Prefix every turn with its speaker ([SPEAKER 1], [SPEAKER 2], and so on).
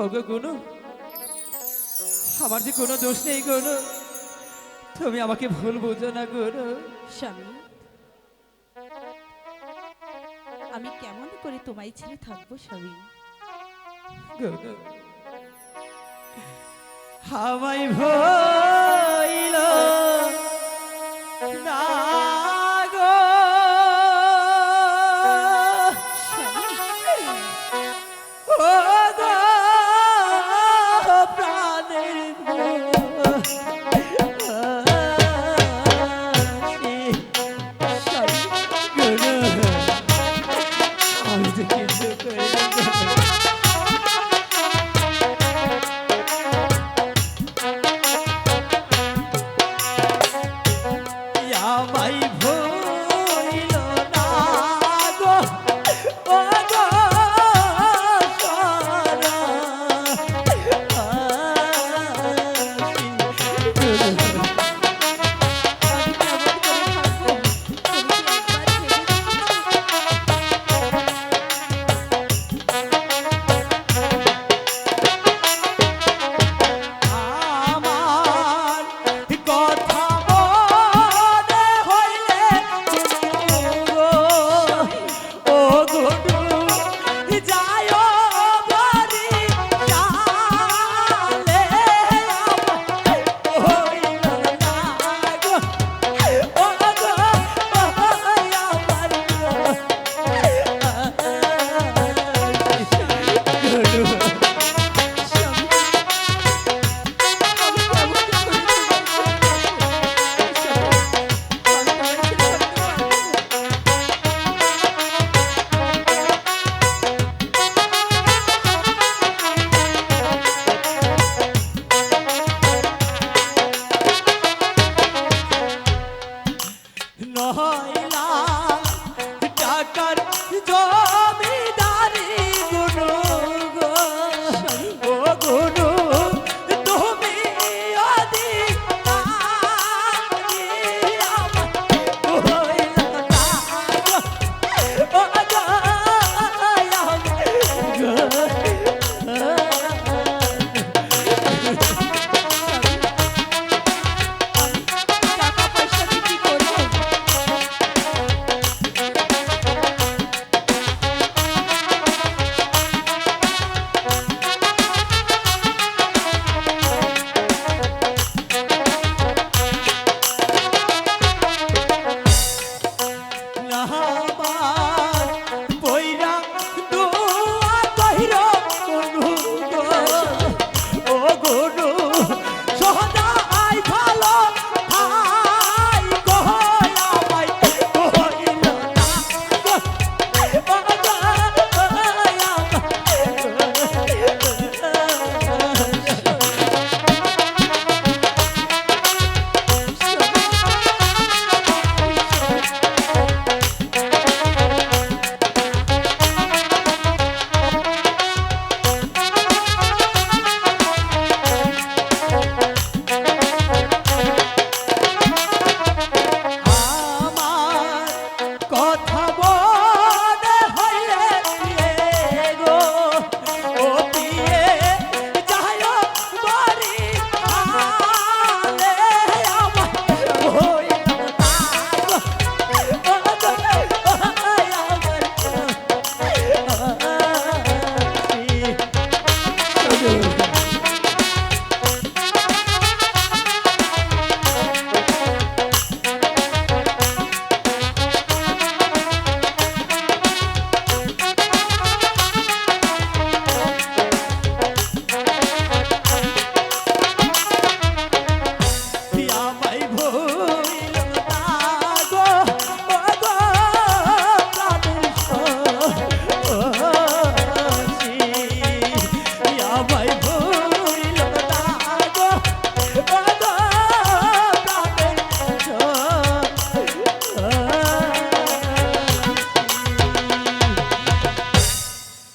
[SPEAKER 1] ওগো গুনু আমার যে কোনো দোষ নেই গুনু। তুমি আমাকে ভুল বুঝো না গুনু।
[SPEAKER 2] স্বামী আমি কেমন করে তোমায় ছেড়ে থাকব স্বামী?
[SPEAKER 1] গুনু আমায় ভুল ভাই ভো